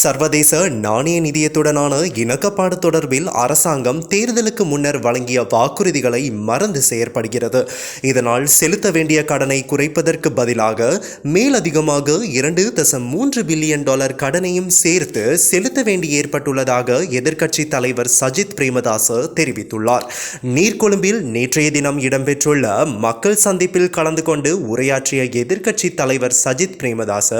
சர்வதேச நாணய நிதியத்துடனான இணக்கப்பாடு தொடர்பில் அரசாங்கம் தேர்தலுக்கு முன்னர் வழங்கிய வாக்குறுதிகளை மறந்து செயற்படுகிறது. இதனால் செலுத்த வேண்டிய கடனை குறைப்பதற்கு பதிலாக மேலதிகமாக இரண்டு தசம் மூன்று பில்லியன் டாலர் கடனையும் சேர்த்து செலுத்த வேண்டி ஏற்பட்டுள்ளதாக எதிர்க்கட்சி தலைவர் சஜித் பிரேமதாச தெரிவித்துள்ளார். நீர்கொழும்பில் நேற்றைய தினம் இடம்பெற்றுள்ள மக்கள் சந்திப்பில் கலந்து கொண்டு உரையாற்றிய எதிர்க்கட்சி தலைவர் சஜித் பிரேமதாச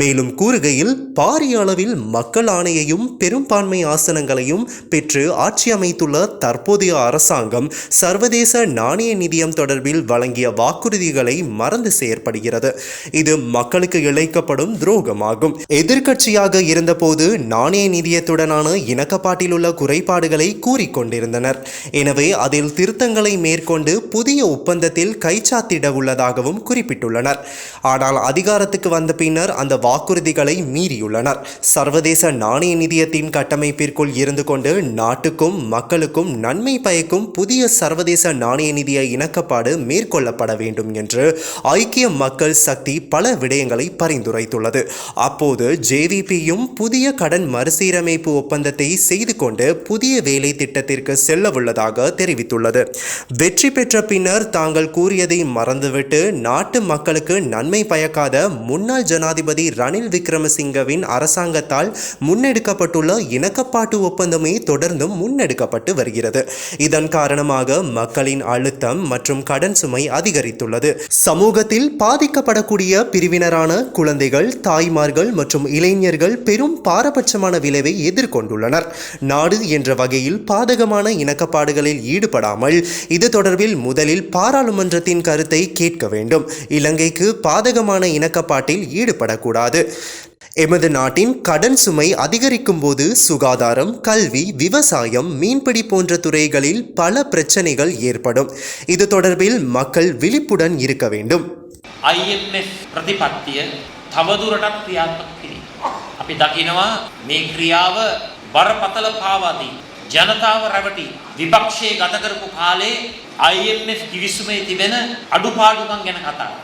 மேலும் கூறுகையில் பாரிய அளவில் மக்கள் ஆணையையும் பெரும்பான்மை ஆசனங்களையும் பெற்று ஆட்சி அமைத்துள்ள தற்போதைய அரசாங்கம் சர்வதேச நாணய நிதியம் தொடர்பில் வழங்கிய வாக்குறுதிகளை மறந்து செயற்படுகிறது. இது மக்களுக்கு இழைக்கப்படும் துரோகமாகும். எதிர்க்கட்சியாக இருந்தபோது நாணய நிதியத்துடனான இணக்கப்பாட்டில் உள்ள குறைபாடுகளை கூறிக்கொண்டிருந்தனர் எனவே அதில் திருத்தங்களை மேற்கொண்டு புதிய ஒப்பந்தத்தில் கைச்சாத்திட உள்ளதாகவும் குறிப்பிட்டுள்ளனர். ஆனால் அதிகாரத்துக்கு வந்த பின்னர் அந்த வாக்குறுதிகளை மீறியுள்ளனர். சர்வதேச நாணய நிதியத்தின் கட்டமைப்பிற்குள் இருந்து கொண்டு நாட்டுக்கும் மக்களுக்கும் நன்மை பயக்கும் புதிய சர்வதேச நாணய நிதிய இணக்கப்பாடு மேற்கொள்ளப்பட வேண்டும் என்று ஐக்கிய மக்கள் சக்தி பல விடயங்களை பரிந்துரைத்துள்ளது. அப்போது ஜேவிபியும் புதிய கடன் மறுசீரமைப்பு ஒப்பந்தத்தை செய்து கொண்டு புதிய வேலை திட்டத்திற்கு செல்லவுள்ளதாக தெரிவித்துள்ளது. வெற்றி பெற்ற பின்னர் தாங்கள் கூறியதை மறந்துவிட்டு நாட்டு மக்களுக்கு நன்மை பயக்காத முன்னாள் ஜனாதிபதி ரணில் விக்ரமசிங்கவின் அரசாங்கத்தால் முன்னெடுக்கப்பட்டுள்ள இணக்கப்பாட்டு ஒப்பந்தமே தொடர்ந்தும் முன்னெடுக்கப்பட்டு வருகிறது. இதன் காரணமாக மக்களின் அழுத்தம் மற்றும் கடன் சுமை அதிகரித்துள்ளது. சமூகத்தில் பாதிக்கப்படக்கூடிய பிரிவினரான குழந்தைகள் தாய்மார்கள் மற்றும் இளைஞர்கள் பெரும் பாரபட்சமான விளைவை எதிர்கொண்டுள்ளனர். நாடு என்ற வகையில் பாதகமான இணக்கப்பாடுகளில் ஈடுபடாமல் இது தொடர்பில் முதலில் பாராளுமன்றத்தின் கருத்தை கேட்க வேண்டும். இலங்கைக்கு பாதகமான இணக்கப்பாட்டில் ஈடுபடக்கூடாது. எமது நாட்டின் கடன் சுமை அதிகரிக்கும் போது சுகாதாரம் கல்வி விவசாயம் மீன்பிடி போன்ற துறைகளில் பல பிரச்சனைகள் ஏற்படும் இது தொடர்பில் மக்கள் விழிப்புடன் இருக்க வேண்டும் IMF ප්‍රතිපත්තිය තවදුරටත් ක්‍රියාත්මක කිරීම. අපි දකිනවා මේ ක්‍රියාව බරපතල පාවාදී. ජනතාව රැවටි විපක්ෂයේ ගත කරපු කාලේ IMF කිවිසුමේ තිබෙන අඩුපාඩුකම් ගැන කතා කරනවා.